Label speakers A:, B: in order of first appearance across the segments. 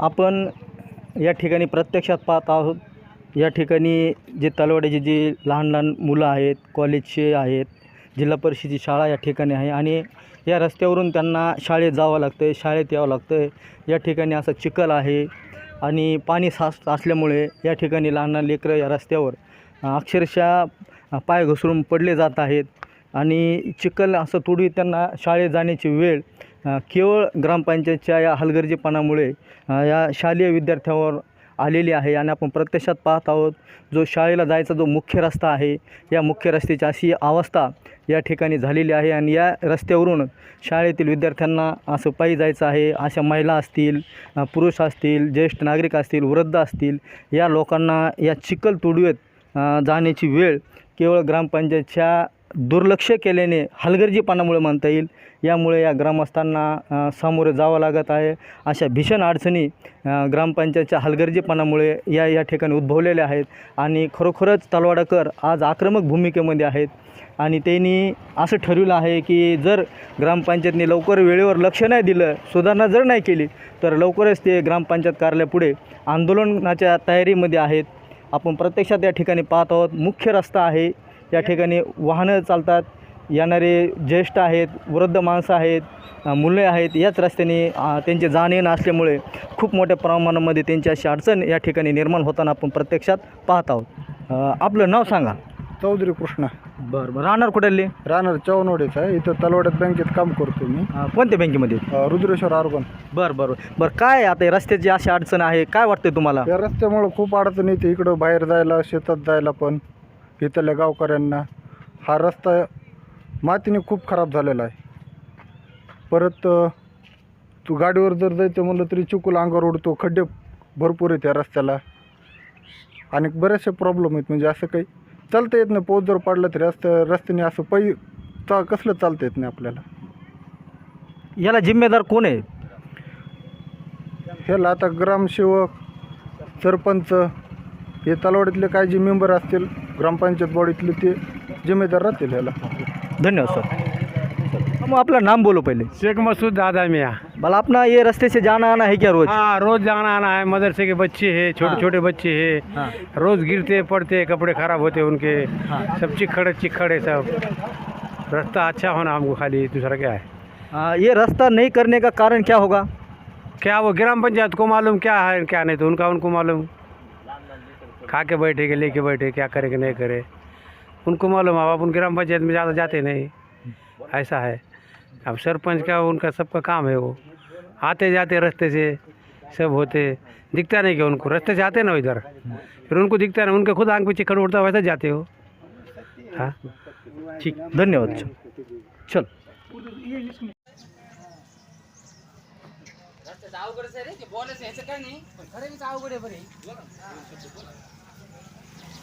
A: आपण या ठिकाणी प्रत्यक्षात पाहत आहोत. या ठिकाणी जे तलवाड्याची जी लहान लहान मुलं आहेत कॉलेजचे आहेत जिल्हा परिषदेची शाळा या ठिकाणी आहे आणि या रस्त्यावरून त्यांना शाळेत जावं लागतं आहे शाळेत यावं लागतं आहे या ठिकाणी असं चिखल आहे आणि पाणी साच असल्यामुळे या ठिकाणी लहान लहान लेकरं या रस्त्यावर अक्षरशः पाय घसरून पडले जात आहेत आणि चिखल असं थोडी त्यांना शाळेत जाण्याची वेळ केवळ ग्रामपंचायतच्या या हलगर्जीपणामुळे या शालेय विद्यार्थ्यावर आलेली आहे. आणि आपण प्रत्यक्षात पाहत आहोत जो शाळेला जायचा जो मुख्य रस्ता आहे या मुख्य रस्त्याची अशी अवस्था या ठिकाणी झालेली आहे आणि या रस्त्यावरून शाळेतील विद्यार्थ्यांना असं पायी जायचं आहे. अशा महिला असतील पुरुष असतील ज्येष्ठ नागरिक असतील वृद्ध असतील या लोकांना या चिखल तुडवेत जाण्याची वेळ केवळ ग्रामपंचायतच्या दुर्लक्ष केल्याने हलगर्जीपणामुळे म्हणता येईल. यामुळे या ग्रामस्थांना सामोरे जावं लागत आहे. अशा भीषण अडचणी ग्रामपंचायतच्या हलगर्जीपणामुळे या या ठिकाणी उद्भवलेल्या आहेत. आणि खरोखरच तलवाडाकर आज आक्रमक भूमिकेमध्ये आहेत. आणि त्यांनी असं ठरवलं आहे की जर ग्रामपंचायतने लवकर वेळेवर लक्ष नाही दिलं सुधारणा जर नाही केली तर लवकरच ते ग्रामपंचायत कार्यालयापुढे आंदोलनाच्या तयारीमध्ये आहेत. आपण प्रत्यक्षात या ठिकाणी पाहत आहोत मुख्य रस्ता आहे या ठिकाणी वाहनं चालतात. येणारे ज्येष्ठ आहेत वृद्ध माणसं आहेत मुले आहेत याच रस्त्याने त्यांचे जाणे येणं असल्यामुळे खूप मोठ्या प्रमाणामध्ये त्यांची अशी अडचण या ठिकाणी निर्माण होताना आपण प्रत्यक्षात पाहत आहोत. आपलं नाव सांगा.
B: चौधरी कृष्णा.
A: बरं बरं. राहणार कुठले?
B: राहणार चौनवडेचा आहे इथं तलवाड्यात बँकेत काम करतो मी.
A: कोणत्या बँकेमध्ये?
B: रुद्रेश्वर आर्गन
A: बरं बरं. बरं काय आता रस्त्याची अशी अडचण आहे? काय वाटतंय तुम्हाला?
B: या रस्त्यामुळं खूप अडचण येते. इकडं बाहेर जायला शेतात जायला पण. इथल्या गावकऱ्यांना हा रस्ता मातीने खूप खराब झालेला आहे. परत तू गाडीवर जर जायचं म्हणलं तरी चिकूल अंगावर उडतो खड्डे भरपूर आहेत या रस्त्याला. आणि बरेचसे प्रॉब्लेम आहेत म्हणजे असं काही चालता येत नाही पाऊस जर पडला तरी रस्त्या रस्त्याने असं पै चा कसलं चालता येत नाही आपल्याला.
A: याला जिम्मेदार कोण आहे?
B: ह्याला आता ग्रामसेवक सरपंच हे तलवाडीतले काय जे मेंबर असतील ग्रामपंचायत बॉडीतले ते जिम्मेदार राहतील ह्याला.
A: धन्यवाद सर. हम अपना नाम बोलो पहले.
C: शेख मसूद दादा मियाँ.
A: भला अपना ये रास्ते से जाना आना है क्या रोज?
C: हाँ रोज जाना आना है मदरसे के बच्चे हैं छोटे
A: हाँ।
C: छोटे बच्चे हैं.
A: हाँ.
C: रोज गिरते पड़ते कपड़े खराब होते उनके.
A: हाँ।
C: सब चिखड़े चिखड़े सब. रास्ता अच्छा होना हमको खाली दूसरा क्या है?
A: आ, ये रास्ता नहीं करने का कारण क्या होगा?
C: क्या वो ग्राम पंचायत को मालूम क्या है क्या नहीं तो उनका उनको मालूम। खा के बैठे के लेके बैठे क्या करे कि नहीं करे। उनको मालूम है अब उन ग्राम पंचायत में ज़्यादा जाते नहीं। ऐसा है। अब सरपंच का उनका सबका काम है वो। आते जाते रास्ते से सब होते दिखता नहीं क्या उनको। रास्ते से आते ना इधर। फिर उनको दिखता नहीं उनके खुद आँख पे चिकन उड़ता वैसे जाते हो। हाँ?
A: ठीक धन्यवाद चल। चल।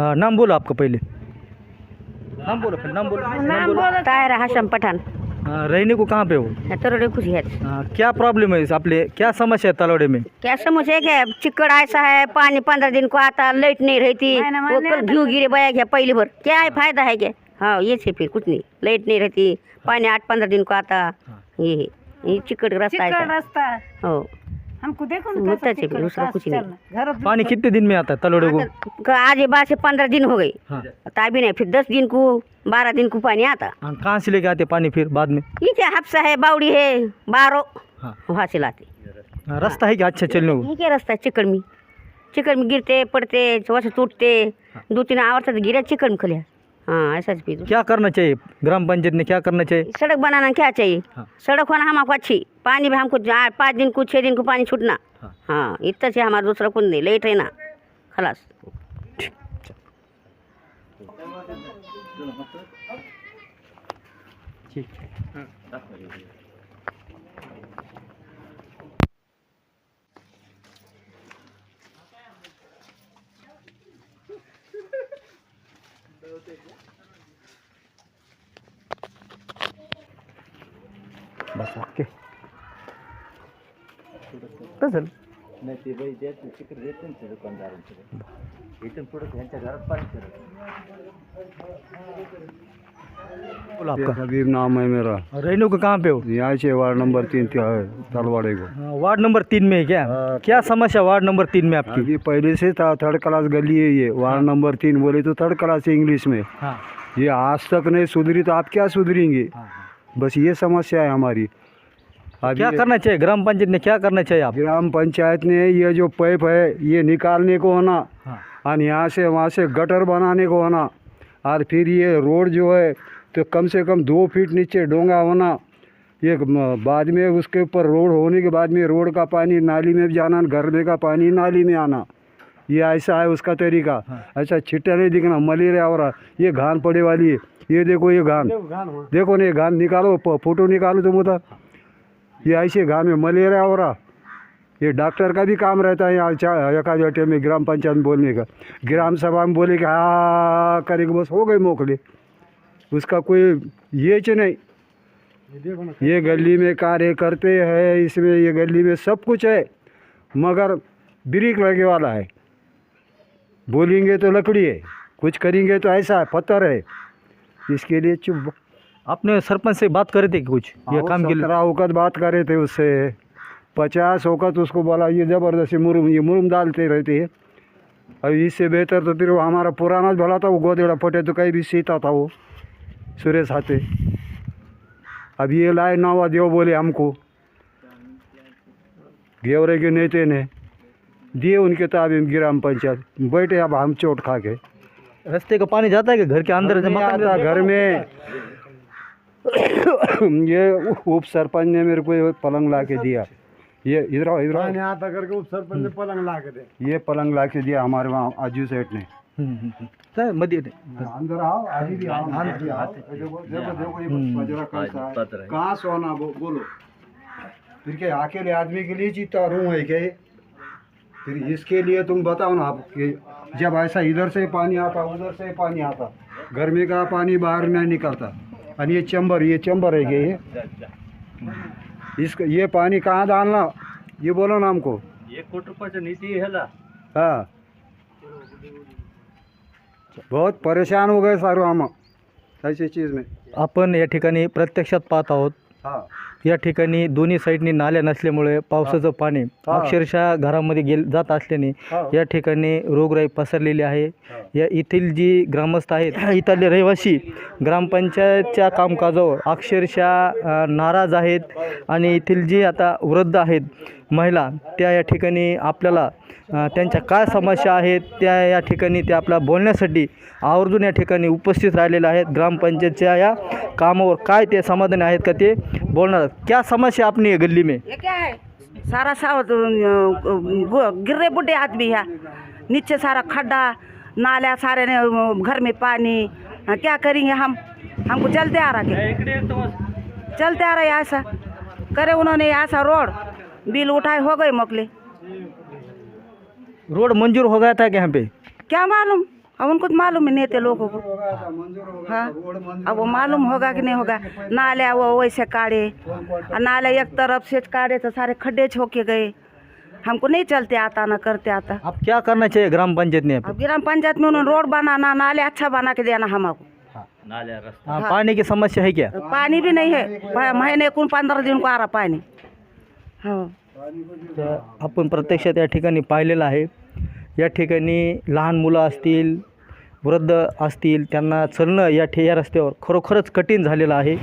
A: आ, नाम बोलो आपका पहले। नाम बोलो फिर नाम बोलो। नाम बोलो।
D: तायरा हशम पठाण
A: आ, रहने को कहाँ पे हो?
D: तरोडे खुशी है।
A: आ, क्या प्रॉब्लम है इस आपले? क्या समस्या है तलौड़े में?
D: क्या समस्या है क्या? चिकड़ ऐसा है पानी पंद्रह दिन को आता लाइट नहीं रहती। वो कल घी गिरे बया गया पहली भर। क्या है। फ़ायदा है क्या? हाँ ये से फिर कुछ नहीं। लाइट नहीं रहती। पानी आठ पंद्रह दिन को आता। ये है। ये चिकड़ रास्ता
E: चिकन
D: ऐसा।
E: रास्ता
D: हो।
E: हमको देखो
D: ना कैसा चिकन दूसरा कुछ नहीं।
E: घर
A: पानी कितने दिन में आता है तलौड़े को?
D: क- आज ये बात से पंद्रह दिन हो गई
A: हाँ।
D: नहीं फिर दस दिन को बारह दिन को पानी आता।
A: हाँ, कहाँ से लेके आते पानी फिर बाद में?
D: ये क्या हफ्सा है बावड़ी है बारो?
A: हाँ।
D: वहाँ से लाते।
A: हाँ, रास्ता है क्या अच्छा चलने को?
D: ये क्या रास्ता है चिकन में चिकन में गिरते पड़ते वैसे टूटते। दो तीन आवर तक गिरे चिकन में खलिया हाँ ऐसा भी
A: क्या करना चाहिए? ग्राम पंचायत ने क्या करना चाहिए?
D: सड़क बनाना क्या चाहिए?
A: हाँ।
D: सड़क होना हम आपको अच्छी। पानी भी हमको पाँच दिन को छः दिन को पानी छूटना।
A: हाँ।
D: हाँ इतना से हमारा दूसरा कुछ नहीं लेट रहना। खलास।
A: ठीक। बस ओके बस
F: नाही ते बाई देत तिकडे देते ना ते दुकानदारांकडे इथून पुढे त्यांच्या घरात पाणी
A: बोला आपका।
B: हबीब नाम है मेरा।
A: रेनू का कहाँ पे हो?
B: यहाँ से वार्ड नंबर तीन तलवाड़े को।
A: हाँ, वार्ड नंबर तीन में है क्या? क्या समस्या वार्ड नंबर तीन में आपकी?
B: अभी पहले से था थर्ड क्लास गली है ये। वार्ड नंबर तीन बोले तो थर्ड क्लास है इंग्लिश में।
A: हाँ।
B: ये आज तक नहीं सुधरी तो आप क्या सुधरेंगे? बस ये समस्या है हमारी। अब
A: क्या करना चाहिए? ग्राम पंचायत ने क्या करना चाहिए आप?
B: ग्राम पंचायत ने ये जो पाइप है ये निकालने को होना
A: हाँ।
B: और यहाँ से वहाँ से गटर बनाने को होना और फिर ये रोड जो है तो कम से कम दो फीट नीचे डोंगा होना। ये बाद में उसके ऊपर रोड होने के बाद में रोड का पानी नाली में भी जाना घर में का पानी नाली में आना। ये ऐसा है उसका तरीका। ऐसा छिट्टा नहीं दिखना मलेरिया हो रहा ये घान पड़े वाली है। ये देखो ये घान। देखो ना ये घान निकालो फ़ोटो निकालो तुम उधर ये ऐसे घान में मलेरिया हो रहा ये डॉक्टर का भी काम रहता है यहाँ चा- एका में ग्राम पंचायत में बोलने का। ग्राम सभा में बोले कि हाँ करेंगे बस हो गए मोकले। उसका कोई ये च नहीं। ये गली में कार्य करते हैं इसमें ये गली में सब कुछ है मगर ब्रिक लगे वाला है। बोलेंगे तो लकड़ी है कुछ करेंगे तो ऐसा है पत्थर है। इसके लिए चुप
A: आपने सरपंच से बात करे थे कुछ? ये काम के लिए।
B: वक़्त बात करे थे उससे। पचास वक़्त उसको बोला ये ज़बरदस्ती मुरुम ये मुरुम डालते रहते हैं। अब इससे बेहतर तो फिर वो हमारा पुराना भला था वो गोदेड़ा फटे तो कहीं भी सीता था वो सुरेश हाथे। अब ये लाए नवा देव बोले हमको। गेवरे के नेते ने दिए उनके ताबे में ग्राम पंचायत। बैठे अब हम चोट खा के
A: रास्ते का पानी जाता है कि घर के अंदर मकान
B: आता घर में। ये उप सरपंच ने मेरे को पलंग ला के दिया। ये इधर आओ, इधर आओ।
C: आता करके उप सरपंच ने पलंग ला के दे।
B: ये पलंग ला के दिया हमारे वहाँ आजू सेठ ने।
A: हम्म, हम्म, हम्म। सर, मध्य
B: अंदर आओ अभी भी आओ देखो देखो देखो ये बजरा कैसा है।
F: पत्र है।
B: कहाँ सोना बोलो। फिर क्या अकेले आदमी के लिए जीता रूम है क्या? फिर इसके लिए तुम बताओ ना आप कि जब ऐसा इधर से पानी आता उधर से पानी आता गर्मी का पानी बाहर नहीं निकलता। और ये चंबर ये चंबर है ये? इसका ये पानी कहाँ डालना? ये बोलो ना हमको।
F: एक कोटी रुपयाचं निधी ह्याला
B: हाँ बहुत परेशान हो गए सारू हम ऐसी चीज़ में।
A: आपण या ठिकाणी प्रत्यक्षात पाहत आहोत।
B: हाँ
A: या ठिकाणी दोन्ही साईडनी नाल्या नसल्यामुळे पावसाचं पाणी. अक्षरशः घरामध्ये गेल जात असल्याने. या ठिकाणी रोगराई पसरलेली आहे. या येथील जी ग्रामस्थ आहेत इथले रहिवासी ग्रामपंचायतच्या कामकाजावर अक्षरशः नाराज आहेत. आणि येथील जी आता वृद्ध आहेत महिला त्या या ठिकाणी आपल्याला त्यांच्या काय समस्या आहेत त्या या ठिकाणी ते आपल्या बोलण्यासाठी आवर्जून या ठिकाणी उपस्थित राहिलेल्या आहेत. ग्रामपंचायतच्या या कामावर काय ते समाधानी आहेत का ते बोलणार क्या समस्या आपली गल्ली में?
E: सारा सावत गिर बुड्ढे आदमी ह्या नीचे सारा खड्डा नाला सारे ने घर में पानी। क्या करेंगे हम? हमको चलते आ रहा चलते आ रहे ऐसा? करे उन्होंने ऐसा रोड। बिल उठाए हो गए मोकले।
A: रोड मंजूर हो गया था क्या यहाँ पे?
E: क्या मालूम? अब उनको तो मालूम ही नहीं थे लोगों को। हाँ अब वो मालूम होगा कि नहीं होगा। नाले वो वैसे काढ़े और नाले एक तरफ़ से काढ़े तो सारे खड्डे छोके गए। हमको नहीं चलते आता ना करते आता।
A: अब क्या करना चाहिए ग्राम पंचायत ने
E: अब ग्राम पंचायत में उन्होंने रोड बनाना नाले अच्छा बना के देना हमको।
F: नाल्या रस्ता।
A: हाँ, पानी की समस्या है क्या?
E: पानी भी नहीं है। महीने को पंद्रह दिन को आ रहा पानी। हाँ।
A: तर आपण प्रत्यक्षात या ठिकाणी पाहिलेलं आहे या ठिकाणी लहान मुलं असतील वृद्ध असतील त्यांना चालणं या ठे या रस्त्यावर खरोखरच कठीण झालेलं आहे.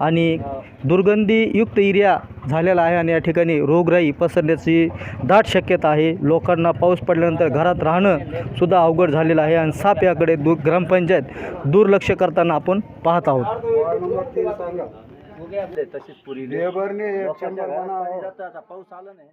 A: आणि दुर्गंधीयुक्त एरिया झालेला आहे आणि या ठिकाणी रोगराई पसरण्याची दाट शक्यता आहे. लोकांना पाऊस पडल्यानंतर घरात राहणं सुद्धा अवघड झालेलं आहे आणि साप याकडे दु ग्रामपंचायत दुर्लक्ष करताना आपण पाहत आहोत.
F: तशीच आता पाऊस आला नाही